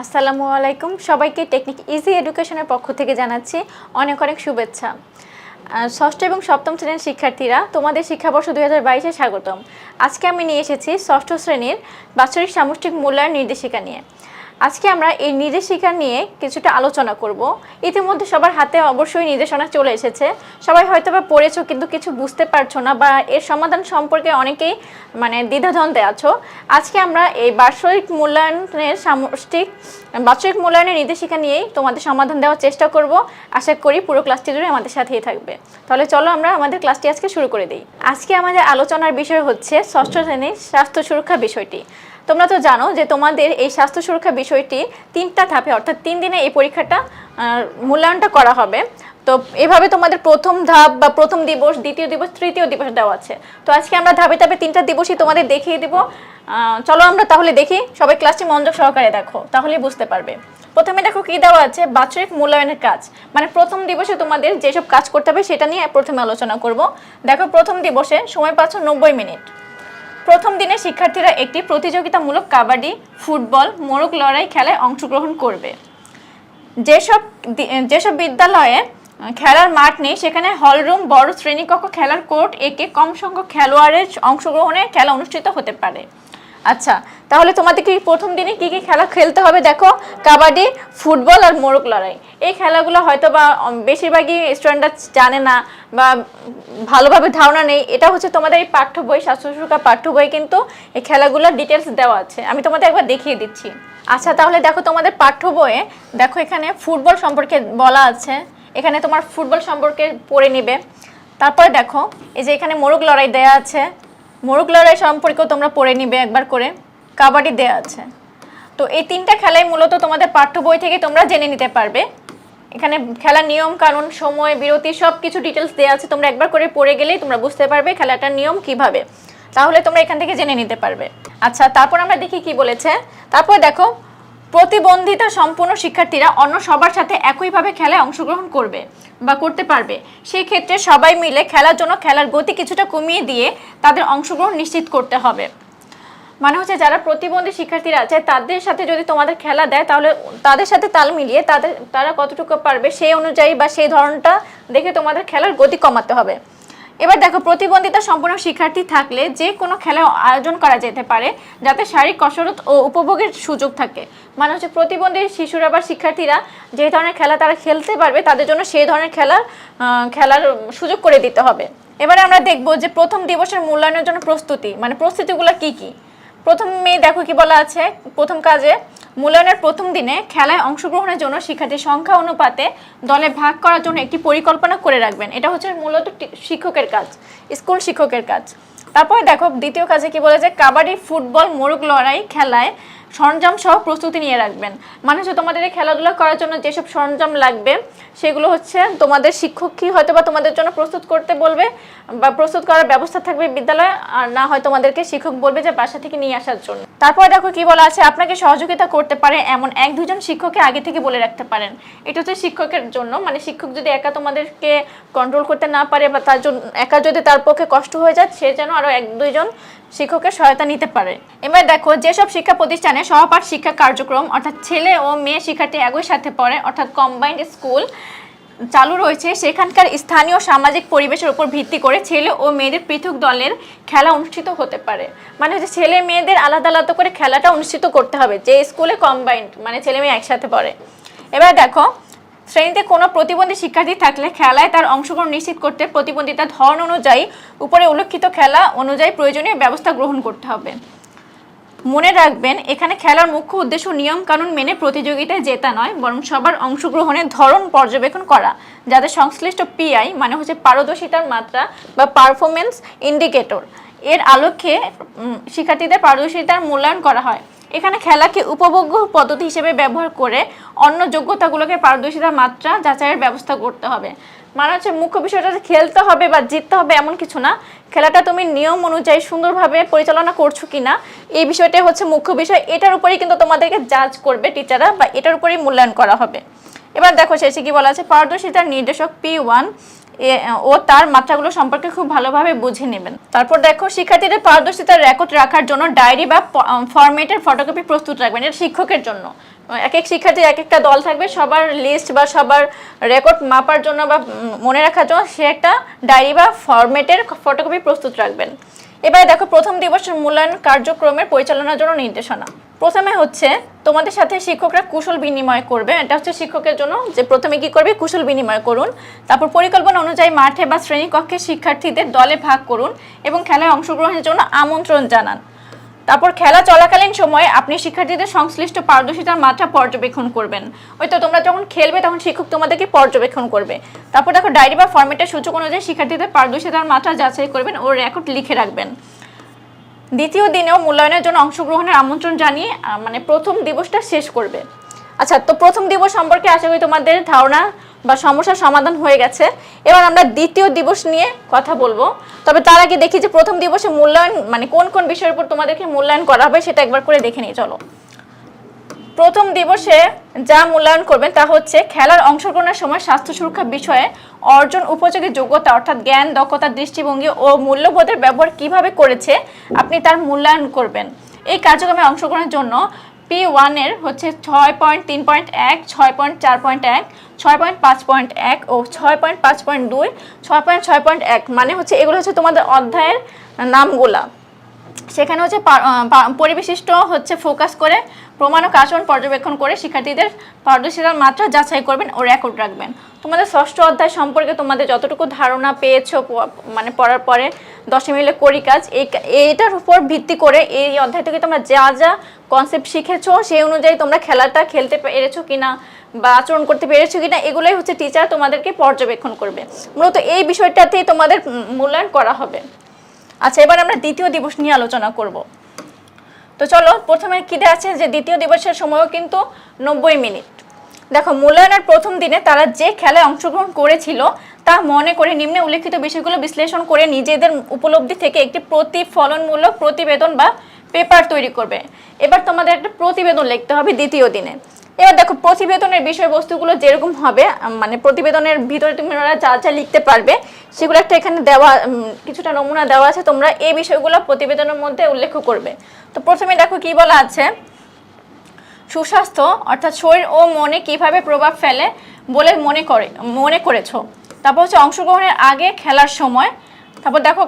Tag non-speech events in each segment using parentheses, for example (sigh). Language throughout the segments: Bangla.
আসসালামু আলাইকুম। সবাইকে টেকনিক ইজি এডুকেশনের পক্ষ থেকে জানাচ্ছি অনেক অনেক শুভেচ্ছা। ষষ্ঠ এবং সপ্তম শ্রেণির শিক্ষার্থীরা, তোমাদের শিক্ষাবর্ষ দুই হাজার বাইশে স্বাগতম। আজকে আমি নিয়ে এসেছি ষষ্ঠ শ্রেণির বাৎসরিক সামষ্টিক মূল্যায়ন নির্দেশিকা নিয়ে। আজকে আমরা এই নির্দেশিকা নিয়ে কিছুটা আলোচনা করব। ইতিমধ্যে সবার হাতে অবশ্যই নির্দেশনা চলে এসেছে। সবাই হয়তো বা পড়েছো কিন্তু কিছু বুঝতে পারছ না বা এর সমাধান সম্পর্কে অনেকেই মানে দ্বিধাদ্বন্দ্বে আছো। আজকে আমরা এই বার্ষিক মূল্যায়নের সামষ্টিক, বার্ষিক মূল্যায়নের নির্দেশিকা নিয়েই তোমাদের সমাধান দেওয়ার চেষ্টা করব। আশা করি পুরো ক্লাসটি জুড়ে আমাদের সাথেই থাকবে। তাহলে চলো আমরা আমাদের ক্লাসটি আজকে শুরু করে দিই। আজকে আমাদের আলোচনার বিষয় হচ্ছে ষষ্ঠ শ্রেণির স্বাস্থ্য সুরক্ষা বিষয়টি। তোমরা তো জানো যে তোমাদের এই স্বাস্থ্য সুরক্ষা বিষয়টি তিনটা ধাপে, অর্থাৎ তিন দিনে এই পরীক্ষাটা মূল্যায়নটা করা হবে। তো এভাবে তোমাদের প্রথম ধাপ বা প্রথম দিবস, দ্বিতীয় দিবস, তৃতীয় দিবস দেওয়া আছে। তো আজকে আমরা ধাপে ধাপে তিনটা দিবসই তোমাদের দেখিয়ে দিব। চলো আমরা তাহলে দেখি, সবাই ক্লাসটি মনোযোগ সহকারে দেখো, তাহলেই বুঝতে পারবে। প্রথমে দেখো কি দেওয়া আছে? বাৎসরিক মূল্যায়নের কাজ। মানে প্রথম দিবসে তোমাদের যেসব কাজ করতে হবে, সেটা নিয়ে প্রথমে আলোচনা করব। দেখো প্রথম দিবসে সময় পাচ্ছ নব্বই মিনিট। প্রথম দিনে শিক্ষার্থীরা একটি প্রতিযোগিতামূলক কাবাডি, ফুটবল, মোরগ লড়াই খেলায় অংশগ্রহণ করবে। যেসব যেসব বিদ্যালয়ে খেলার মাঠ নেই, সেখানে হলরুম, বড় শ্রেণীকক্ষ খেলার কোর্ট, একে কম সংখ্যক খেলোয়াড়ের অংশগ্রহণে খেলা অনুষ্ঠিত হতে পারে। আচ্ছা তাহলে তোমাদেরকে প্রথম দিনে কি কি খেলা খেলতে হবে? দেখো, কাবাডি, ফুটবল আর মোরগ লড়াই। এই খেলাগুলো হয়তো বা বেশিরভাগই স্টুডেন্টরা জানে না বা ভালোভাবে ধারণা নেই। এটা হচ্ছে তোমাদের এই পাঠ্য বই স্বাস্থ্য সুরক্ষা পাঠ্য বই কিন্তু এই খেলাগুলোর ডিটেলস দেওয়া আছে। আমি তোমাদের একবার দেখিয়ে দিচ্ছি। আচ্ছা তাহলে দেখো তোমাদের পাঠ্য বইয়ে, দেখো এখানে ফুটবল সম্পর্কে বলা আছে। এখানে তোমার ফুটবল সম্পর্কে পড়ে নিবে। তারপরে দেখো, এই যে এখানে মোরগ লড়াই দেয়া আছে। মোরগ লড়াই সম্পর্কেও তোমরা পড়ে নিবে একবার করে। কাবাডি দেয়া আছে। তো এই তিনটা খেলাই মূলত তোমাদের পাঠ্য বই থেকে তোমরা জেনে নিতে পারবে। এখানে খেলার নিয়ম কারণ সময়, বিরতি সব কিছু ডিটেলস দেওয়া আছে। তোমরা একবার করে পড়ে গেলেই তোমরা বুঝতে পারবে খেলাটার নিয়ম কীভাবে। তাহলে তোমরা এখান থেকে জেনে নিতে পারবে। আচ্ছা তারপর আমরা দেখি কি বলেছে। তারপর দেখো প্রতিবন্ধিতা সম্পূর্ণ শিক্ষার্থীরা অন্য সবার সাথে একইভাবে খেলায় অংশগ্রহণ করবে বা করতে পারবে। সেই ক্ষেত্রে সবাই মিলে খেলার জন্য খেলার গতি কিছুটা কমিয়ে দিয়ে তাদের অংশগ্রহণ নিশ্চিত করতে হবে। মানে হচ্ছে যারা প্রতিবন্ধী শিক্ষার্থীরা আছে, তাদের সাথে যদি তোমাদের খেলা দেয়, তাহলে তাদের সাথে তাল মিলিয়ে তাদের, তারা কতটুকু পারবে সেই অনুযায়ী বা সেই ধরনটা দেখে তোমাদের খেলার গতি কমাতে হবে। এবার দেখো, প্রতিবন্ধিতা সম্পন্ন শিক্ষার্থী থাকলে যে কোনো খেলা আয়োজন করা যেতে পারে, যাতে শারীরিক কসরত ও উপভোগের সুযোগ থাকে। মানে হচ্ছে প্রতিবন্ধী শিশুরা বা শিক্ষার্থীরা যে ধরনের খেলা তারা খেলতে পারবে, তাদের জন্য সেই ধরনের খেলার খেলার সুযোগ করে দিতে হবে। এবারে আমরা দেখব যে প্রথম দিবসের মূল্যায়নের জন্য প্রস্তুতি মানে প্রস্তুতিগুলো কি কি? প্রথমে দেখো কি বলা আছে, প্রথম কাজে মূল্যায়নের প্রথম দিনে খেলায় অংশগ্রহণের জন্য শিক্ষার্থীর সংখ্যা অনুপাতে দলে ভাগ করার জন্য একটি পরিকল্পনা করে রাখবেন। এটা হচ্ছে মূলত শিক্ষকের কাজ, স্কুল শিক্ষকের কাজ। তারপরে দেখো, দ্বিতীয় কাজে কি বলে যে কাবাডি, ফুটবল, মোরগ লড়াই খেলায় সরঞ্জাম সহ প্রস্তুতি নিয়ে রাখবেন। মানে হচ্ছে তোমাদের খেলাধুলা করার জন্য যেসব সরঞ্জাম লাগবে, সেগুলো হচ্ছে তোমাদের শিক্ষক কি হয়তো বা তোমাদের জন্য প্রস্তুত করতে বলবে বা প্রস্তুত করার ব্যবস্থা থাকবে বিদ্যালয়ে, আর না হয় তোমাদেরকে শিক্ষক বলবে যে বাসা থেকে নিয়ে আসার জন্য। তারপর দেখো কি বলা আছে, আপনাকে সহযোগিতা করতে পারে এমন এক দুজন শিক্ষককে আগে থেকে বলে রাখতে পারেন। এটা হচ্ছে শিক্ষকের জন্য মানে শিক্ষক যদি একা তোমাদেরকে কন্ট্রোল করতে না পারে বা তার জন্য, একা যদি তার পক্ষে কষ্ট হয়ে যায়, সে যেন আরও এক দুইজন শিক্ষকের সহায়তা নিতে পারে। এবার দেখো, যেসব শিক্ষা প্রতিষ্ঠানে সহপাঠ শিক্ষা কার্যক্রম, অর্থাৎ ছেলে ও মেয়ে শিক্ষার্থী একই সাথে পড়ে, অর্থাৎ কম্বাইন্ড স্কুল চালু রয়েছে। সেখানকার স্থানীয় সামাজিক পরিবেশের উপর ভিত্তি করে ছেলে ও মেয়েদের পৃথক দলের খেলা অনুষ্ঠিত হতে পারে। মানে হচ্ছে ছেলে মেয়েদের আলাদা আলাদা করে খেলাটা অনুষ্ঠিত করতে হবে, যে স্কুলে কম্বাইন্ড মানে ছেলে মেয়ে একসাথে পড়ে। এবার দেখো, শ্রেণীতে কোনো প্রতিবন্ধী শিক্ষার্থী থাকলে খেলায় তার অংশগ্রহণ নিশ্চিত করতে প্রতিবন্ধিতার ধরন অনুযায়ী, উপরে উল্লেখিত খেলা অনুযায়ী প্রয়োজনীয় ব্যবস্থা গ্রহণ করতে হবে। মনে রাখবেন, এখানে খেলার মুখ্য উদ্দেশ্য নিয়ম কানুন মেনে প্রতিযোগিতায় জেতা নয়, বরং সবার অংশগ্রহণের ধরন পর্যবেক্ষণ করা, যাতে সংশ্লিষ্ট পিআই মানে হচ্ছে পারদর্শিতার মাত্রা বা পারফরমেন্স ইন্ডিকেটর এর আলোকে শিক্ষার্থীদের পারদর্শিতার মূল্যায়ন করা হয়। এখানে খেলাকে উপভোগ্য পদ্ধতি হিসেবে ব্যবহার করে অন্য যোগ্যতাগুলোকে পারদর্শিতার মাত্রা যাচাইয়ের ব্যবস্থা করতে হবে। মানে হচ্ছে মুখ্য বিষয়টা খেলতে হবে বা জিততে হবে এমন কিছু না। খেলাটা তুমি নিয়ম অনুযায়ী সুন্দরভাবে পরিচালনা করছ কি না এই বিষয়টাই হচ্ছে মুখ্য বিষয়। এটার উপরেই কিন্তু তোমাদেরকে জাজ করবে টিচাররা বা এটার উপরেই মূল্যায়ন করা হবে। এবার দেখো শেষে কি বলা আছে? পারদর্শিতার নির্দেশক পি ওয়ান ও তার মাত্রাগুলো সম্পর্কে খুব ভালোভাবে বুঝে নেবেন। তারপর দেখো, শিক্ষার্থীদের পারদর্শিতার রেকর্ড রাখার জন্য ডায়েরি বা ফরম্যাটের ফটোকপি প্রস্তুত রাখবেন। এটা শিক্ষকের জন্য। এক এক শিক্ষার্থী এক একটা দল থাকবে, সবার লিস্ট বা সবার রেকর্ড মাপার জন্য বা মনে রাখার জন্য সে একটা ডায়েরি বা ফরম্যাটের ফটোকপি প্রস্তুত রাখবেন। এবারে দেখো, প্রথম দিবসের মূল্যায়ন কার্যক্রমের পরিচালনার জন্য নির্দেশনা। প্রথমে হচ্ছে, তোমাদের সাথে শিক্ষকরা কুশল বিনিময় করবে। এটা হচ্ছে শিক্ষকের জন্য যে প্রথমে কি করবে? কুশল বিনিময় করুন। তারপর পরিকল্পনা অনুযায়ী মাঠে বা শ্রেণীকক্ষে শিক্ষার্থীদের দলে ভাগ করুন এবং খেলায় অংশগ্রহণের জন্য আমন্ত্রণ জানান। তারপর খেলা চলাকালীন সময়ে আপনি শিক্ষার্থীদের সংশ্লিষ্ট পারদর্শিতার মাত্রা পর্যবেক্ষণ করবেন। ওই তো তোমরা যখন খেলবে তখন শিক্ষক তোমাদেরকে পর্যবেক্ষণ করবে। তারপর দেখো ডায়েরি বা ফর্মেটের সূচক অনুযায়ী শিক্ষার্থীদের পারদর্শিতার মাত্রা যাচাই করবেন ও রেকর্ড লিখে রাখবেন। দ্বিতীয় দিনেও মূল্যায়নের জন্য অংশগ্রহণের আমন্ত্রণ জানিয়ে মানে প্রথম দিবসটা শেষ করবে। আচ্ছা তো প্রথম দিবস সম্পর্কে আশা করি তোমাদের ধারণা বা সমস্যার সমাধান হয়ে গেছে। এবার আমরা দ্বিতীয় দিবস নিয়ে কথা বলব। তবে তার আগে দেখি যে প্রথম দিবসে মূল্যায়ন মানে কোন কোন বিষয়ের উপর তোমাদেরকে মূল্যায়ন করা হবে সেটা একবার করে দেখে নিই চলো। প্রথম দিবসে যা মূল্যায়ন করবেন তা হচ্ছে খেলার অংশগ্রহণের সময় স্বাস্থ্য সুরক্ষা বিষয়ে অর্জন, উপযোগী যোগ্যতা অর্থাৎ জ্ঞান, দক্ষতা, দৃষ্টিভঙ্গি ও মূল্যবোধের ব্যবহার কীভাবে করেছে আপনি তার মূল্যায়ন করবেন। এই কার্যক্রমে অংশগ্রহণের জন্য পি ওয়ানের হচ্ছে ছয় পয়েন্ট তিন পয়েন্ট এক, ছয় পয়েন্ট চার পয়েন্ট এক, ছয় পয়েন্ট পাঁচ পয়েন্ট এক ও ছয় পয়েন্ট পাঁচ পয়েন্ট দুই, ছয় পয়েন্ট ছয় পয়েন্ট এক মানে হচ্ছে এগুলো হচ্ছে তোমাদের অধ্যায়ের নামগুলা। সেখানে হচ্ছে পরিবিশিষ্ট হচ্ছে ফোকাস করে প্রমাণ ও আচরণ পর্যবেক্ষণ করে শিক্ষার্থীদের পারদর্শিতার মাত্রা যাচাই করবেন ও রেকর্ড রাখবেন। তোমাদের ষষ্ঠ অধ্যায় সম্পর্কে তোমাদের যতটুকু ধারণা পেয়েছ মানে পড়ার পরে দশে মিলে করি কাজ এইটার উপর ভিত্তি করে এই অধ্যায় থেকে তোমরা যা যা কনসেপ্ট শিখেছো, সেই অনুযায়ী তোমরা খেলাটা খেলতে পেরেছ কিনা বা আচরণ করতে পেরেছ কিনা, এগুলোই হচ্ছে টিচার তোমাদেরকে পর্যবেক্ষণ করবে। মূলত এই বিষয়টাতেই তোমাদের মূল্যায়ন করা হবে। আচ্ছা এবার আমরা দ্বিতীয় দিবস নিয়ে আলোচনা করব। তো চলো, প্রথমে কি দেওয়া আছে যে দ্বিতীয় দিবসের সময়ও কিন্তু নব্বই মিনিট। দেখো, মূল্যায়নের প্রথম দিনে তারা যে খেলায় অংশগ্রহণ করেছিল, তা মনে করে নিম্নে উল্লেখিত বিষয়গুলো বিশ্লেষণ করে নিজেদের উপলব্ধি থেকে একটি প্রতিফলনমূলক প্রতিবেদন বা পেপার তৈরি করবে। এবার তোমাদের একটা প্রতিবেদন লিখতে হবে দ্বিতীয় দিনে। এবার দেখো, প্রতিবেদনের বিষয়বস্তুগুলো যেরকম হবে মানে প্রতিবেদনের ভিতরে তুমি ওরা যা যা লিখতে পারবে, সেগুলো একটা এখানে দেওয়া কিছুটা নমুনা দেওয়া আছে, তোমরা এই বিষয়গুলো প্রতিবেদনের মধ্যে উল্লেখ করবে। তো প্রথমে দেখো কি বলা আছে, সুস্বাস্থ্য অর্থাৎ শরীর ও মনে কীভাবে প্রভাব ফেলে বলে মনে করে, মনে করেছ। তারপর হচ্ছে অংশগ্রহণের আগে খেলার সময়, তারপর দেখো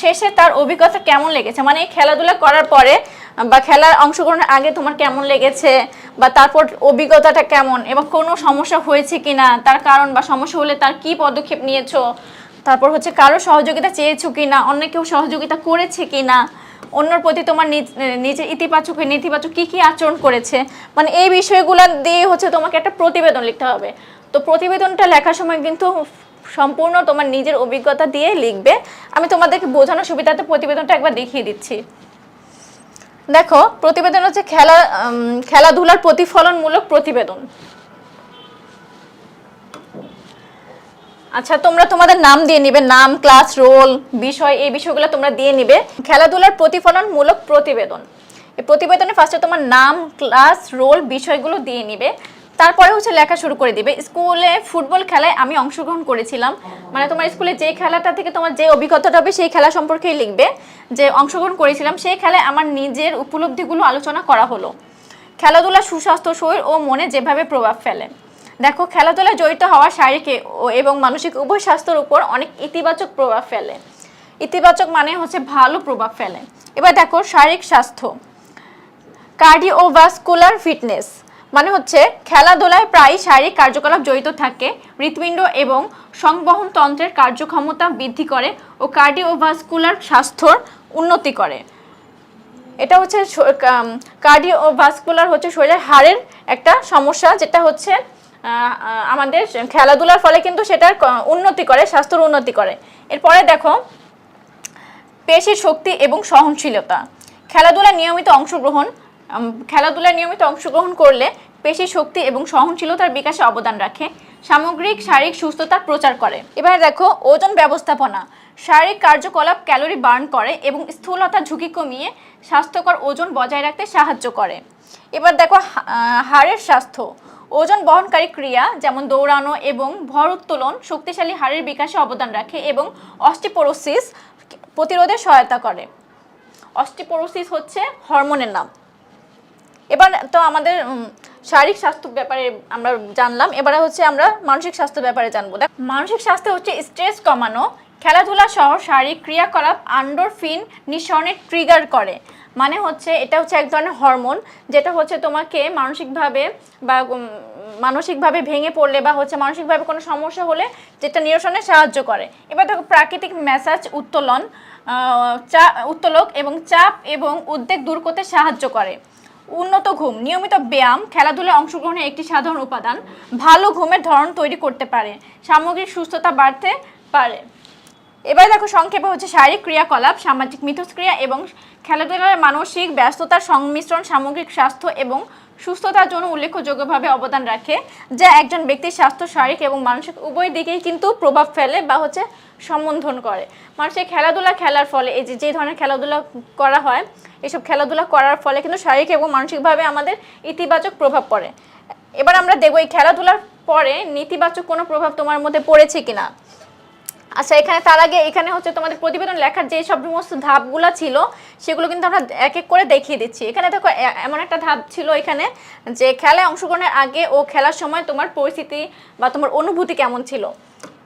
শেষে তার অভিজ্ঞতা কেমন লেগেছে মানে খেলাধুলা করার পরে বা খেলার অংশগ্রহণের আগে তোমার কেমন লেগেছে? বা তারপর অভিজ্ঞতাটা কেমন? এবং কোনো সমস্যা হয়েছে কিনা? তার কারণ বা সমস্যা হলে তার কি পদক্ষেপ নিয়েছো? তারপর হচ্ছে কারও সহযোগিতা চেয়েছো কিনা? অন্য কেউ সহযোগিতা করেছে কিনা? অন্যর প্রতি তোমার নিজ- নিজের ইতিবাচক নেতিবাচক কি কি আচরণ করেছে? মানে এই বিষয়গুলো দিয়ে হচ্ছে তোমাকে একটা প্রতিবেদন লিখতে হবে। তো প্রতিবেদনটা লেখার সময় কিন্তু সম্পূর্ণ তোমার নিজের অভিজ্ঞতা দিয়ে লিখবে। আমি তোমাদেরকে বোঝানোর সুবিধাতে প্রতিবেদনটা একবার দেখিয়ে দিচ্ছি। দেখো, প্রতিবেদন হচ্ছে খেলা খেলাধুলার প্রতিফলনমূলক প্রতিবেদন। আচ্ছা তোমরা তোমাদের নাম দিয়ে নিবে, নাম, ক্লাস, রোল, বিষয়, এই বিষয়গুলো তোমরা দিয়ে নিবে। খেলাধুলার প্রতিফলনমূলক প্রতিবেদন। এই প্রতিবেদনে ফার্স্টে তোমার নাম, ক্লাস, রোল, বিষয়গুলো দিয়ে নিবে। তারপরে হচ্ছে লেখা শুরু করে দিবে। স্কুলে ফুটবল খেলায় আমি অংশগ্রহণ করেছিলাম। মানে তোমার স্কুলে যে খেলাটা থেকে তোমার যে অভিজ্ঞতাটা হবে সেই খেলা সম্পর্কেই লিখবে। যে অংশগ্রহণ করেছিলাম, সেই খেলায় আমার নিজের উপলব্ধিগুলো আলোচনা করা হলো। খেলাধুলা সুস্বাস্থ্য, শরীর ও মনে যেভাবে প্রভাব ফেলে। দেখো, খেলাধুলায় জড়িত হওয়া শারীরিক এবং মানসিক উভয় স্বাস্থ্যের উপর অনেক ইতিবাচক প্রভাব ফেলে। ইতিবাচক মানে হচ্ছে ভালো প্রভাব ফেলে। এবার দেখো, শারীরিক স্বাস্থ্য। Cardiovascular fitness. মানে হচ্ছে খেলাধুলায় প্রায় শারীরিক কার্যকলাপ জড়িত থাকে, হৃৎপিণ্ড এবং সংবহন তন্ত্রের কার্যক্ষমতা বৃদ্ধি করে ও কার্ডিওভাস্কুলার স্বাস্থ্যর উন্নতি করে। এটা হচ্ছে কার্ডিওভাস্কুলার হচ্ছে শরীরের হাড়ের একটা সমস্যা, যেটা হচ্ছে আমাদের খেলাধুলার ফলে কিন্তু সেটার উন্নতি করে, স্বাস্থ্যর উন্নতি করে। এরপরে দেখো, পেশির শক্তি এবং সহনশীলতা। খেলাধুলায় নিয়মিত অংশগ্রহণ খেলাধুলায় নিয়মিত অংশগ্রহণ করলে পেশি শক্তি এবং সহনশীলতার বিকাশে অবদান রাখে, সামগ্রিক, শারীরিক সুস্থতার প্রচার করে। এবার দেখো, ওজন ব্যবস্থাপনা। শারীরিক কার্যকলাপ ক্যালোরি বার্ন করে এবং স্থূলতা ঝুঁকি কমিয়ে স্বাস্থ্যকর ওজন বজায় রাখতে সাহায্য করে। এবার দেখো হাড়ের স্বাস্থ্য। ওজন বহনকারী ক্রিয়া যেমন দৌড়ানো এবং ভর উত্তোলন শক্তিশালী হাড়ের বিকাশে অবদান রাখে এবং অস্টিপোরোসিস প্রতিরোধে সহায়তা করে। অস্টিপোরোসিস হচ্ছে হরমোনের নাম। এবার তো আমাদের শারীরিক স্বাস্থ্য ব্যাপারে আমরা জানলাম, এবারে হচ্ছে আমরা মানসিক স্বাস্থ্য ব্যাপারে জানব। দেখ, মানসিক স্বাস্থ্য হচ্ছে স্ট্রেস কমানো, খেলাধুলা সহ শারীরিক ক্রিয়াকলাপ আন্ডোরফিন নিঃসরণে ট্রিগার করে। মানে হচ্ছে এটা হচ্ছে এক ধরনের হরমোন যেটা হচ্ছে তোমাকে মানসিকভাবে বা মানসিকভাবে ভেঙে পড়লে বা হচ্ছে মানসিকভাবে কোনো সমস্যা হলে যেটা নিরসনে সাহায্য করে। এবার দেখো, প্রাকৃতিক ম্যাসাজ উত্তোলন চা, উত্তোলক এবং চাপ এবং উদ্বেগ দূর করতে সাহায্য করে। উন্নত ঘুম, নিয়মিত ব্যায়াম, খেলাধুলায় অংশগ্রহণের একটি সাধারণ উপাদান, ভালো ঘুমের ধরন তৈরি করতে পারে, সামগ্রিক সুস্থতা বাড়তে পারে। এবার দেখো সংক্ষেপে হচ্ছে শারীরিক ক্রিয়াকলাপ, সামাজিক মিথস্ক্রিয়া এবং খেলাধুলার মানসিক ব্যস্ততার সংমিশ্রণ, সামগ্রিক স্বাস্থ্য এবং সুস্থতার জন্য উল্লেখযোগ্যভাবে অবদান রাখে, যা একজন ব্যক্তির স্বাস্থ্য, শারীরিক এবং মানসিক উভয় দিকেই কিন্তু প্রভাব ফেলে বা হচ্ছে সম্বন্ধন করে। মানুষের খেলাধুলা খেলার ফলে, এই যে যে ধরনের খেলাধুলা করা হয়, এসব খেলাধুলা করার ফলে কিন্তু শারীরিক এবং মানসিকভাবে আমাদের ইতিবাচক প্রভাব পড়ে। এবার আমরা দেখব এই খেলাধুলার পরে নেতিবাচক কোনো প্রভাব তোমার মধ্যে পড়েছে কিনা। আচ্ছা এখানে তার আগে এখানে হচ্ছে তোমাদের প্রতিবেদন লেখার যে সব সমস্ত ধাপগুলো ছিল, সেগুলো কিন্তু আমরা এক এক করে দেখিয়ে দিচ্ছি। এখানে দেখো এমন একটা ধাপ ছিল এখানে যে খেলায় অংশগ্রহণের আগে ও খেলার সময় তোমার পরিস্থিতি বা তোমার অনুভূতি কেমন ছিল।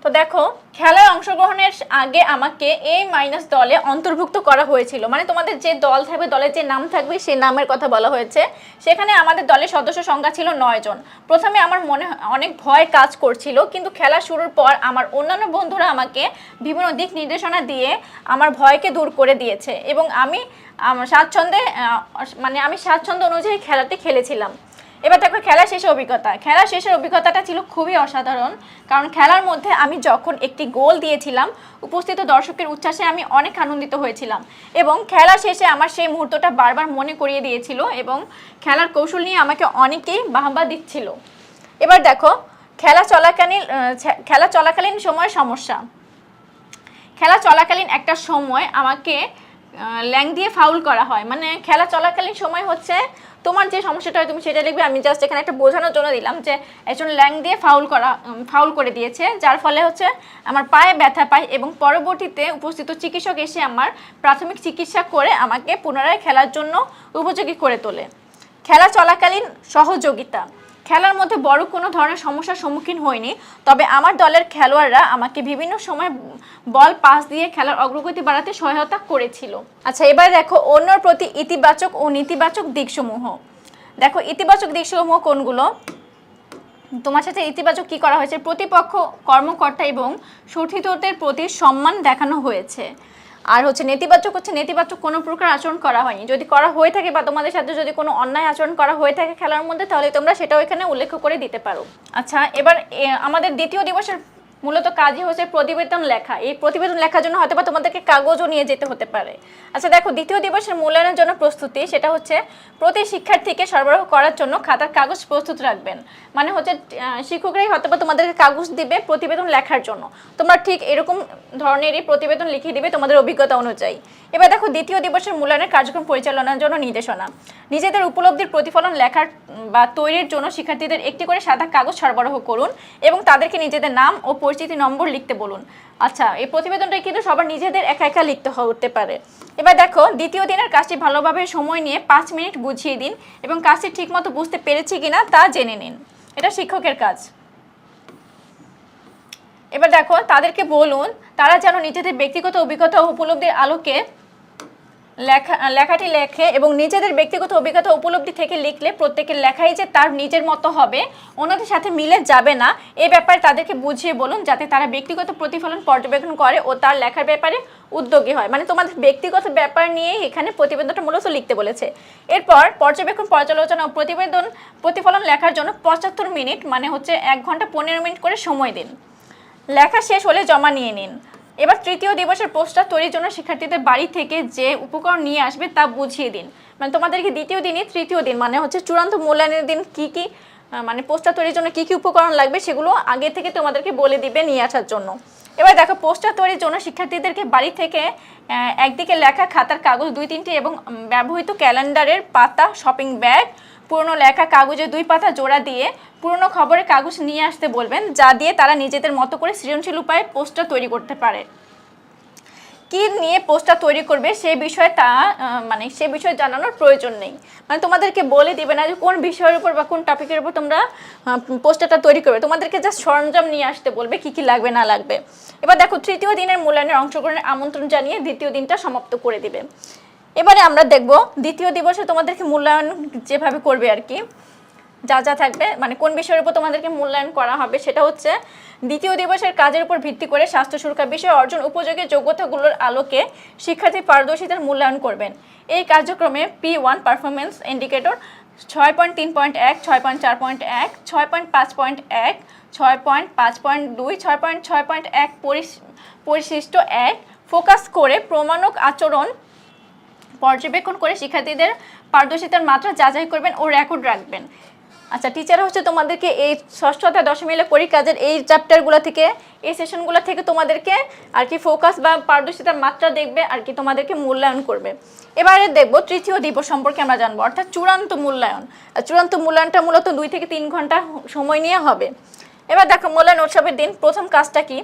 তো দেখো, খেলায় অংশগ্রহণের আগে আমাকে এই মাইনাস দলে অন্তর্ভুক্ত করা হয়েছিল। মানে তোমাদের যে দল থাকবে, দলের যে নাম থাকবে সেই নামের কথা বলা হয়েছে। সেখানে আমাদের দলের সদস্য সংখ্যা ছিল নয় জন। প্রথমে আমার মনে অনেক ভয় কাজ করছিল, কিন্তু খেলা শুরুর পর আমার অন্যান্য বন্ধুরা আমাকে বিভিন্ন দিক নির্দেশনা দিয়ে আমার ভয়কে দূর করে দিয়েছে। এবং আমি আমার স্বাচ্ছন্দ্যে মানে আমি স্বাচ্ছন্দ্য অনুযায়ী খেলাটি খেলেছিলাম। এবার দেখো খেলা শেষের অভিজ্ঞতা। খেলা শেষের অভিজ্ঞতাটা ছিল খুবই অসাধারণ, কারণ খেলার মধ্যে আমি যখন একটি গোল দিয়েছিলাম, উপস্থিত দর্শকের উচ্ছ্বাসে আমি অনেক আনন্দিত হয়েছিলাম এবং খেলা শেষে আমার সেই মুহূর্তটা বারবার মনে করিয়ে দিয়েছিল এবং খেলার কৌশল নিয়ে আমাকে অনেকেই বাহবা দিচ্ছিল। এবার দেখো, খেলা চলাকালীন খেলা চলাকালীন সময় সমস্যা। খেলা চলাকালীন একটা সময় আমাকে ল্যাং দিয়ে ফাউল করা হয়। মানে খেলা চলাকালীন সময় হচ্ছে তোমার যে সমস্যাটা হয় তুমি সেটা লিখবে। আমি জাস্ট এখানে একটা বোঝানোর জন্য দিলাম যে একজন ল্যাং দিয়ে ফাউল করা ফাউল করে দিয়েছে, যার ফলে হচ্ছে আমার পায়ে ব্যথা পায় এবং পরবর্তীতে উপস্থিত চিকিৎসক এসে আমার প্রাথমিক চিকিৎসা করে আমাকে পুনরায় খেলার জন্য উপযোগী করে তোলে। খেলা চলাকালীন সহযোগিতা। খেলার মধ্যে বড় কোনো ধরনের সমস্যার সম্মুখীন হয়নি তবে আমার দলের খেলোয়াড়রা আমাকে বিভিন্ন সময় বল, পাস দিয়ে খেলার অগ্রগতি বাড়াতে সহায়তা করেছিল। আচ্ছা এবার দেখো, অন্যর প্রতি ইতিবাচক ও নেতিবাচক দিকসমূহ। দেখো, ইতিবাচক দিকসমূহ কোনগুলো? তোমার সাথে ইতিবাচক কি করা হয়েছে? প্রতিপক্ষ, কর্মকর্তা এবং সঠিকদের প্রতি সম্মান দেখানো হয়েছে। আর হচ্ছে নেতিবাচক হচ্ছে নেতিবাচক কোনো প্রকার আচরণ করা হয়নি। যদি করা হয়ে থাকে বা তোমাদের সাথে যদি কোনো অন্যায় আচরণ করা হয়ে থাকে খেলার মধ্যে, তাহলে তোমরা সেটাও এখানে উল্লেখ করে দিতে পারো। আচ্ছা এবার আমাদের দ্বিতীয় দিবসের মূলত কাজই হচ্ছে প্রতিবেদন লেখা। এই প্রতিবেদন লেখার জন্য হয়তো বা তোমাদেরকে কাগজও নিয়ে যেতে হতে পারে। আচ্ছা দেখো, দ্বিতীয় দিবসের মূল্যায়নের জন্য প্রস্তুতি, সেটা হচ্ছে প্রতি শিক্ষার্থীকে সরবরাহ করার জন্য খাতার কাগজ প্রস্তুত রাখবেন। মানে হচ্ছে শিক্ষকরাই হয়তো বা তোমাদেরকে কাগজ দিবে প্রতিবেদন লেখার জন্য। তোমরা ঠিক এরকম ধরনেরই প্রতিবেদন লিখে দিবে তোমাদের অভিজ্ঞতা অনুযায়ী। এবার দেখো দ্বিতীয় দিবসের মূল্যায়নের কার্যক্রম পরিচালনার জন্য নির্দেশনা। নিজেদের উপলব্ধির প্রতিফলন লেখার বা তৈরির জন্য শিক্ষার্থীদের একটি করে সাদা কাগজ সরবরাহ করুন এবং তাদেরকে নিজেদের নাম ও পরিচিতি নম্বর লিখতে বলুন। আচ্ছা এই প্রতিবেদনটা কিন্তু সবার নিজেদের একা একা লিখতে হতে পারে। এবার দেখো, দ্বিতীয় দিনের কাজটি ভালোভাবে সময় নিয়ে পাঁচ মিনিট বুঝিয়ে দিন এবং কাজটি ঠিকমতো বুঝতে পেরেছি কিনা তা জেনে নিন। এটা শিক্ষকের কাজ। এবার দেখো, তাদেরকে বলুন, তারা যেন নিজেদের ব্যক্তিগত অভিজ্ঞতা উপলব্ধির আলোকে লেখা, লেখাটি লেখে এবং নিজেদের ব্যক্তিগত অভিজ্ঞতা উপলব্ধি থেকে লিখলে প্রত্যেকের লেখাই যে তার নিজের মতো হবে অন্যদের সাথে মিলে যাবে না। এ ব্যাপারে তাদেরকে বুঝিয়ে বলুন, যাতে তারা ব্যক্তিগত প্রতিফলন পর্যবেক্ষণ করে ও তার লেখার ব্যাপারে উদ্যোগী হয়। মানে তোমাদের ব্যক্তিগত ব্যাপার নিয়ে এখানে প্রতিবেদনটা মূলত লিখতে বলেছে। এরপর পর্যবেক্ষণ, পর্যালোচনা ও প্রতিবেদন, প্রতিফলন লেখার জন্য পঁচাত্তর মিনিট মানে হচ্ছে এক ঘণ্টা পনেরো মিনিট করে সময় দিন। লেখা শেষ হলে জমা নিয়ে নিন। এবার তৃতীয় দিবসের পোস্টার তৈরির জন্য শিক্ষার্থীদের বাড়ি থেকে যে উপকরণ নিয়ে আসবে তা বুঝিয়ে দিন। মানে তোমাদেরকে দ্বিতীয় দিনই তৃতীয় দিন মানে হচ্ছে চূড়ান্ত মূল্যায়নের দিন কি কি মানে পোস্টার তৈরির জন্য কি কি উপকরণ লাগবে সেগুলো আগে থেকে তোমাদেরকে বলে দিবে নিয়ে আসার জন্য। এবার দেখো পোস্টার তৈরির জন্য শিক্ষার্থীদেরকে বাড়ি থেকে একদিকে লেখা খাতার কাগজ দুই তিনটি এবং ব্যবহৃত ক্যালেন্ডারের পাতা, শপিং ব্যাগ পুরনো লেখা কাগজে দুই পাতা জোড়া দিয়ে পুরনো খবরের কাগজ নিয়ে আসতে বলবেন, যা দিয়ে তারা নিজেদের মতো করে সৃজনশীল উপায়ে পোস্টার তৈরি করতে পারে। কি নিয়ে পোস্টটা তৈরি করবে সে বিষয়ে তা মানে সে বিষয়ে জানানোর প্রয়োজন নেই। মানে তোমাদেরকে বলে দিবে না যে কোন বিষয়ের উপর বা কোন টপিকের উপর তোমরা পোস্টারটা তৈরি করবে। তোমাদেরকে জাস্ট সরঞ্জাম নিয়ে আসতে বলবে কি কি লাগবে, না লাগবে। এবার দেখো, তৃতীয় দিনের মূল্যায়নের অংশগ্রহণের আমন্ত্রণ জানিয়ে দ্বিতীয় দিনটা সমাপ্ত করে দিবে। এবারে আমরা দেখব দ্বিতীয় দিবসে তোমাদেরকে মূল্যায়ন যেভাবে করবে আর কি, যা যা থাকবে মানে কোন বিষয়ের উপর তোমাদেরকে মূল্যায়ন করা হবে সেটা হচ্ছে দ্বিতীয় দিবসের কাজের উপর ভিত্তি করে স্বাস্থ্য সুরক্ষা বিষয়ে, অর্জন, উপযোগী যোগ্যতাগুলোর আলোকে শিক্ষার্থী পারদর্শিতার মূল্যায়ন করবেন। এই কার্যক্রমে পি ওয়ান পারফরমেন্স ইন্ডিকেটর ছয় পয়েন্ট তিন পয়েন্ট এক, ছয় পয়েন্ট চার পয়েন্ট এক, ছয় পয়েন্ট পাঁচ পয়েন্ট এক, ছয় পয়েন্ট পাঁচ পয়েন্ট দুই, ছয় পয়েন্ট ছয় পয়েন্ট এক পরিশিষ্ট এক। ফোকাস করে প্রমাণক আচরণ পর্যবেক্ষণ করে শিক্ষার্থীদের পারদর্শিতার মাত্রা যাচাই করবেন ও রেকর্ড রাখবেন। আচ্ছা টিচার হচ্ছে তোমাদেরকে এই ষষ্ঠ অথবা দশম মিলে পরীক্ষাদের এই চ্যাপ্টারগুলো থেকে, এই সেশনগুলো থেকে তোমাদেরকে আর কি ফোকাস বা পারদর্শিতার মাত্রা দেখবে, আর কি তোমাদেরকে মূল্যায়ন করবে। এবারে দেখব তৃতীয় দিবস সম্পর্কে আমরা জানব, অর্থাৎ চূড়ান্ত মূল্যায়ন। চূড়ান্ত মূল্যায়নটা মূলত দুই থেকে তিন ঘণ্টা সময় নিয়ে হবে। এবার দেখো মূল্যায়ন উৎসবের দিন, প্রথম কাজটা কি?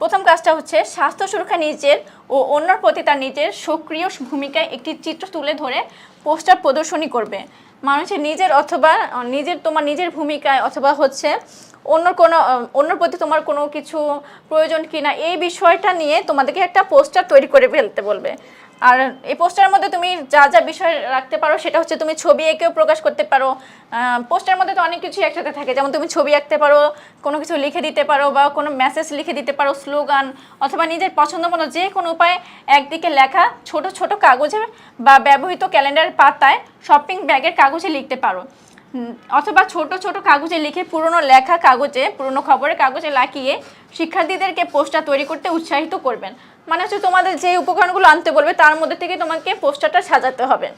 প্রথম কাজটা হচ্ছে স্বাস্থ্য সুরক্ষা নিজের ও অন্যর প্রতি তার নিজের সক্রিয় ভূমিকায় একটি চিত্র তুলে ধরে পোস্টার প্রদর্শনী করবে। মানুষের নিজের অথবা নিজের তোমার নিজের ভূমিকায় অথবা হচ্ছে অন্য কোনো অন্যর প্রতি তোমার কোনো কিছু প্রয়োজন কিনা এই বিষয়টা নিয়ে তোমাদেরকে একটা পোস্টার তৈরি করে ফেলতে বলবে। আর এই পোস্টারের মধ্যে তুমি যা যা বিষয় রাখতে পারো, সেটা হচ্ছে তুমি ছবি এঁকেও প্রকাশ করতে পারো। পোস্টারের মধ্যে তো অনেক কিছুই একসাথে থাকে, যেমন তুমি ছবি আঁকতে পারো, কোনো কিছু লিখে দিতে পারো বা কোনো মেসেজ লিখে দিতে পারো স্লোগান অথবা নিজের পছন্দ মতো যে কোনো উপায়ে একদিকে লেখা ছোট ছোট কাগজে বা ব্যবহৃত ক্যালেন্ডার পাতায় শপিং ব্যাগের কাগজে লিখতে পারো। অথবা ছোট ছোট কাগজে লিখে পুরনো লেখা কাগজে, পুরনো খবরের কাগজে লাগিয়ে শিক্ষার্থীদেরকে পোস্টার তৈরি করতে উৎসাহিত করবেন। মানে হচ্ছে তোমাদের যে উপকরণগুলো আনতে বলবে, তার মধ্যে থেকে তোমাকে পোস্টারটা সাজাতে হবে।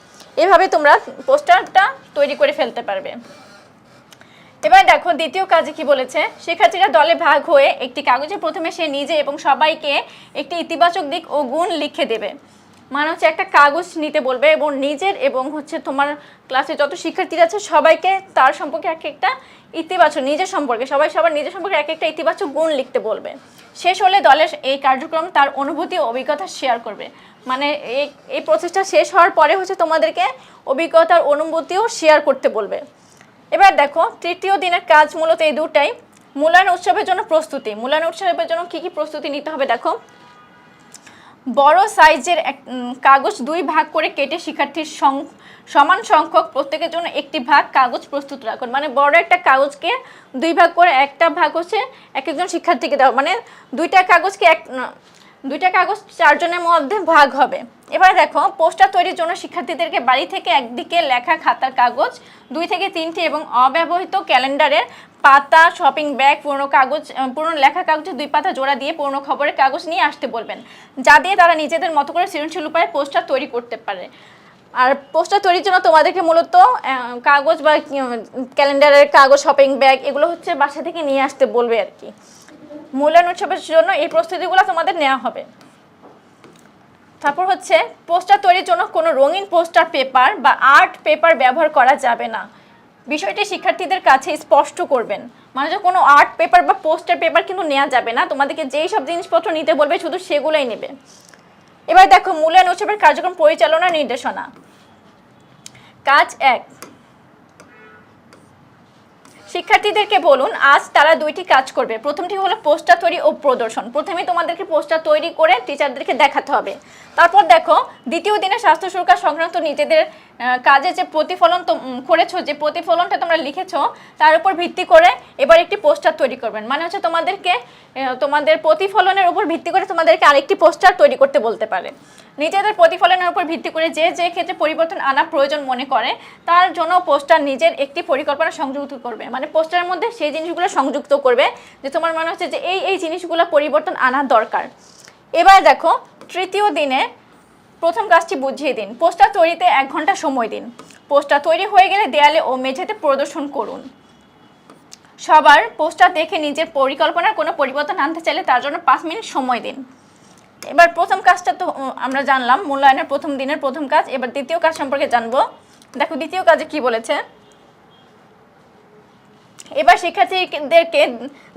এভাবে তোমরা পোস্টারটা তৈরি করে ফেলতে পারবে। এবার দেখো, দ্বিতীয় কাজে কি বলেছে? শিক্ষার্থীরা দলে ভাগ হয়ে একটি কাগজে প্রথমে সে নিজে এবং সবাইকে একটি ইতিবাচক দিক ও গুণ লিখে দেবে। মানে হচ্ছে একটা কাগজ নিতে বলবে এবং নিজের এবং হচ্ছে তোমার ক্লাসে যত শিক্ষার্থীরা আছে সবাইকে তার সম্পর্কে এক একটা ইতিবাচক, নিজের সম্পর্কে, সবাই সবার নিজের সম্পর্কে এক একটা ইতিবাচক গুণ লিখতে বলবে। শেষ হলে দলের এই কার্যক্রম তার অনুভূতি ও অভিজ্ঞতা শেয়ার করবে। মানে এই এই প্রসেসটা শেষ হওয়ার পরে হচ্ছে তোমাদেরকে অভিজ্ঞতার অনুভূতিও শেয়ার করতে বলবে। এবার দেখো, তৃতীয় দিনের কাজ মূলত এই দুটাই। মূল্যায়ন উৎসবের জন্য প্রস্তুতি। মূল্যায়ন উৎসবের জন্য কি কি প্রস্তুতি নিতে হবে দেখো। বড় সাইজের এক কাগজ দুই ভাগ করে কেটে শিক্ষার্থীর সমান সংখ্যক প্রত্যেকের জন্য একটি ভাগ কাগজ প্রস্তুত রাখুন। মানে বড় একটা কাগজকে দুই ভাগ করে একটা ভাগ হচ্ছে এক একজন শিক্ষার্থীকে দেওয়া। মানে দুইটা কাগজকে এক দুইটা কাগজ চারজনের মধ্যে ভাগ হবে। এবার দেখো, পোস্টার তৈরির জন্য শিক্ষার্থীদেরকে বাড়ি থেকে একদিকে লেখা খাতার কাগজ, দুই থেকে তিনটি এবং অব্যবহৃত ক্যালেন্ডারের পাতা, শপিং ব্যাগ, পুরনো কাগজ পুরনো লেখা কাগজে দুই পাতা জোড়া দিয়ে পুরনো খবরের কাগজ নিয়ে আসতে বলবেন। যা দিয়ে তারা নিজেদের মতো করে সৃজনশীল উপায়ে পোস্টার তৈরি করতে পারে। আর পোস্টার তৈরির জন্য তোমাদেরকে মূলত কাগজ বা ক্যালেন্ডারের কাগজ, শপিং ব্যাগ এগুলো হচ্ছে বাসা থেকে নিয়ে আসতে বলবে আর কি। মূল্যায়ন উৎসবের জন্য এই প্রস্তুতিগুলো তোমাদের নেওয়া হবে। তারপর হচ্ছে, পোস্টার তৈরির জন্য কোনো রঙিন পোস্টার পেপার বা আর্ট পেপার ব্যবহার করা যাবে না। বিষয়টি শিক্ষার্থীদের কাছে স্পষ্ট করবেন। মানে যে কোনো আর্ট পেপার বা পোস্টার পেপার কিন্তু নেওয়া যাবে না। তোমাদেরকে যেই সব জিনিসপত্র নিতে বলবে শুধু সেগুলোই নেবে। এবার দেখো, মূল্যায়ন উৎসবের কার্যক্রম পরিচালনা নির্দেশনা। কাজ এক শিক্ষার্থীদেরকে বলুন, আজ তারা দুইটি কাজ করবে। প্রথমটি হলো পোস্টার তৈরি ও প্রদর্শন। প্রথমে তোমাদেরকে পোস্টার তৈরি করে টিচারদেরকে দেখাতে হবে। তারপর দেখো, দ্বিতীয় দিনে স্বাস্থ্য সুরক্ষা সংক্রান্ত নিজেদের কাজে যে প্রতিফলন করেছ, যে প্রতিফলনটা তোমরা লিখেছো, তার উপর ভিত্তি করে এবার একটি পোস্টার তৈরি করবেন। মানে হচ্ছে তোমাদেরকে তোমাদের প্রতিফলনের উপর ভিত্তি করে তোমাদেরকে আরেকটি পোস্টার তৈরি করতে বলতে পারে। নিজেদের প্রতিফলনের উপর ভিত্তি করে যে যে ক্ষেত্রে পরিবর্তন আনা প্রয়োজন মনে করে, তার জন্য পোস্টার নিজের একটি পরিকল্পনা সংযুক্ত করবে। মানে পোস্টারের মধ্যে সেই জিনিসগুলো সংযুক্ত করবে যে তোমার মনে হচ্ছে যে এই এই জিনিসগুলো পরিবর্তন আনা দরকার। এবার দেখো, তৃতীয় দিনে প্রথম কাজটি বুঝিয়ে দিন। পোস্টার তৈরিতে এক ঘণ্টা সময় দিন। পোস্টার তৈরি হয়ে গেলে দেয়ালে ও মেঝেতে প্রদর্শন করুন। সবার পোস্টার দেখে নিজের পরিকল্পনার কোনো পরিবর্তন আনতে চাইলে তার জন্য পাঁচ মিনিট সময় দিন। এবার প্রথম কাজটা তো আমরা জানলাম মূল্যায়নের প্রথম দিনের প্রথম কাজ। এবার দ্বিতীয় কাজ সম্পর্কে জানব। দেখো, দ্বিতীয় কাজে কি বলেছে? এবার শিক্ষার্থীদেরকে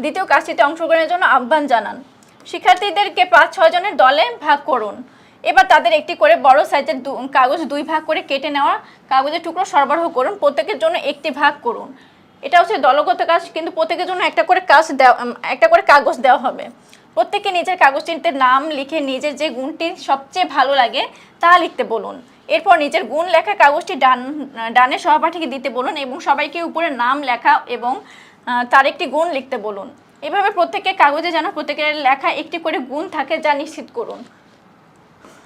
দ্বিতীয় কাজটিতে অংশগ্রহণের জন্য আহ্বান জানান। শিক্ষার্থীদেরকে পাঁচ, ছয় জনের দলে ভাগ করুন। এবার তাদের একটি করে বড় সাইজের কাগজ দুই ভাগ করে কেটে নেওয়া কাগজের টুকরো সরবরাহ করুন। প্রত্যেকের জন্য একটি ভাগ করুন। এটা হচ্ছে দলগত কাজ, কিন্তু প্রত্যেকের জন্য একটা করে কাজ দেওয়া একটা করে কাগজ দেওয়া হবে। প্রত্যেকে নিজের কাগজটিতে নাম লিখে নিজের যে গুণটি সবচেয়ে ভালো লাগে, তা লিখতে বলুন। এরপর নিজের গুণ লেখা কাগজটি ডান, ডানে সহপাঠীকে দিতে বলুন এবং সবাইকে উপরে নাম লেখা এবং তার একটি গুণ লিখতে বলুন। এভাবে প্রত্যেকের কাগজে যেন প্রত্যেকের লেখা একটি করে গুণ থাকে, যা নিশ্চিত করুন।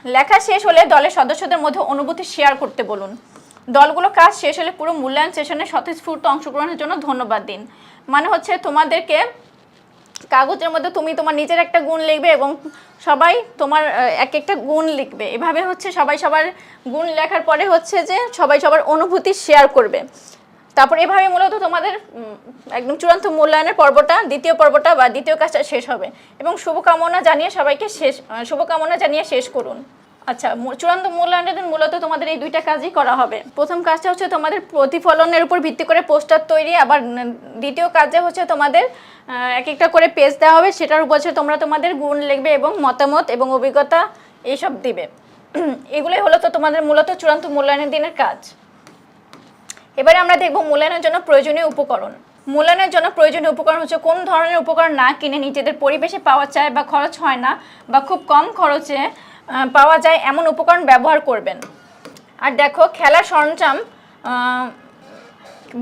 লেখা শেষ হলে দলের সদস্যদের মধ্যে অনুভূতি শেয়ার করতে বলুন। দলগুলো কাজ শেষ হলে পুরো মূল্যায়ন সেশনে স্বতঃস্ফূর্ত অংশগ্রহণের জন্য ধন্যবাদ দিন। মানে হচ্ছে তোমাদেরকে কাগজের মধ্যে তুমি তোমার নিজের একটা গুণ লিখবে এবং সবাই তোমার এক একটা গুণ লিখবে। এভাবে হচ্ছে সবাই সবার গুণ লেখার পরে হচ্ছে যে সবাই সবার অনুভূতি শেয়ার করবে। তারপর এভাবে মূলত তোমাদের একদম চূড়ান্ত মূল্যায়নের পর্বটা, দ্বিতীয় পর্বটা বা দ্বিতীয় কাজটা শেষ হবে। এবং শুভকামনা জানিয়ে সবাইকে শেষ শুভকামনা জানিয়ে শেষ করুন। আচ্ছা চূড়ান্ত মূল্যায়নের মূলত তোমাদের এই দুইটা কাজই করা হবে। প্রথম কাজটা হচ্ছে তোমাদের প্রতিফলনের উপর ভিত্তি করে পোস্টার তৈরি। আবার দ্বিতীয় কাজে হচ্ছে তোমাদের এক একটা করে পেজ দেওয়া হবে। সেটার উপর হচ্ছে তোমরা তোমাদের গুণ লিখবে এবং মতামত এবং অভিজ্ঞতা এইসব দিবে। (clears throat) এগুলোই হলো তো তোমাদের মূলত চূড়ান্ত মূল্যায়নের দিনের কাজ। এবারে আমরা দেখব মূল্যায়নের জন্য প্রয়োজনীয় উপকরণ। মূল্যায়নের জন্য প্রয়োজনীয় উপকরণ হচ্ছে কোন ধরনের উপকরণ না কিনে নিজেদের পরিবেশে পাওয়া যায় বা খরচ হয় না বা খুব কম খরচে পাওয়া যায় এমন উপকরণ ব্যবহার করবেন। আর দেখো, খেলার সরঞ্জাম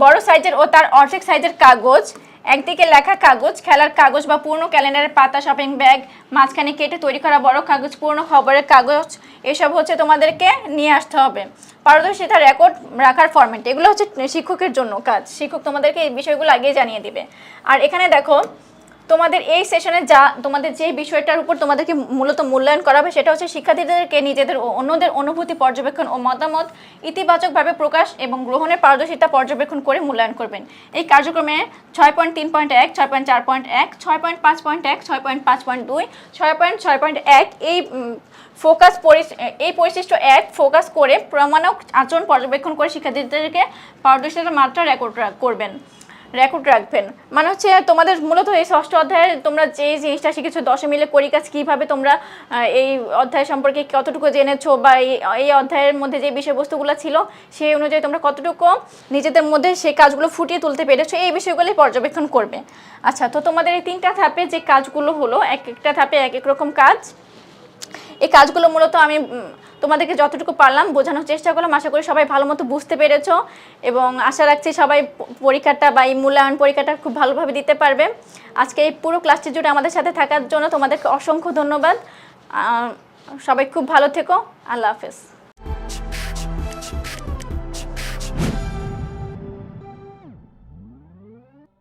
বড় সাইজের ও তার অর্ধেক সাইজের কাগজ, একদিকে লেখা কাগজ, খেলার কাগজ বা পুরনো ক্যালেন্ডারের পাতা শপিং ব্যাগ মাঝখানে কেটে তৈরি করা বড় কাগজ, পুরনো খবরের কাগজ, এসব হচ্ছে তোমাদেরকে নিয়ে আসতে হবে। পারদর্শিতা রেকর্ড রাখার ফরম্যাট এগুলো হচ্ছে শিক্ষকের জন্য কাজ। শিক্ষক তোমাদেরকে এই বিষয়গুলো আগেই জানিয়ে দিবে। আর এখানে দেখো তোমাদের এই সেশনে যা তোমাদের যে বিষয়টার উপর তোমাদেরকে মূলত মূল্যায়ন করা হবে, সেটা হচ্ছে শিক্ষার্থীদেরকে নিজেদের ও অন্যদের অনুভূতি, পর্যবেক্ষণ ও মতামত ইতিবাচকভাবে প্রকাশ এবং গ্রহণের পারদর্শিতা পর্যবেক্ষণ করে মূল্যায়ন করবেন। এই কার্যক্রমে ছয় পয়েন্ট তিন পয়েন্ট এক, ছয় পয়েন্ট চার পয়েন্ট এক, ছয় পয়েন্ট পাঁচ পয়েন্ট এক, ছয় পয়েন্ট পাঁচ পয়েন্ট দুই, ছয় পয়েন্ট ছয় পয়েন্ট এক এই ফোকাস এই পরিশিষ্ট এক ফোকাস করে প্রমাণক আচরণ পর্যবেক্ষণ করে শিক্ষার্থীদেরকে পারদর্শিতার মাত্রা রেকর্ড করবেন। রেকর্ড রাখবেন। মানে হচ্ছে তোমাদের মূলত এই ষষ্ঠ অধ্যায়ে তোমরা যে জিনিসটা শিখেছো, দশে মিলে পরিকাজ কীভাবে তোমরা এই অধ্যায় সম্পর্কে কতটুকু জেনেছো বা এই অধ্যায়ের মধ্যে যে বিষয়বস্তুগুলো ছিল, সেই অনুযায়ী তোমরা কতটুকু নিজেদের মধ্যে সেই কাজগুলো ফুটিয়ে তুলতে পেরেছ, এই বিষয়গুলি পর্যবেক্ষণ করবে। আচ্ছা তো তোমাদের এই তিনটা ধাপে যে কাজগুলো হলো, এক একটা ধাপে এক এক রকম কাজ। এই কাজগুলো মূলত আমি তোমাদেরকে যতটুকু পারলাম বোঝানোর চেষ্টা করলাম। আশা করি সবাই ভালো মতো বুঝতে পেরেছ এবং আশা রাখছি সবাই পরীক্ষাটা বা এই মূল্যায়ন পরীক্ষাটা খুব ভালোভাবে দিতে পারবে। আজকে এই পুরো ক্লাসটি জুড়ে আমাদের সাথে থাকার জন্য তোমাদেরকে অসংখ্য ধন্যবাদ। সবাই খুব ভালো থেকো। আল্লাহ হাফেজ।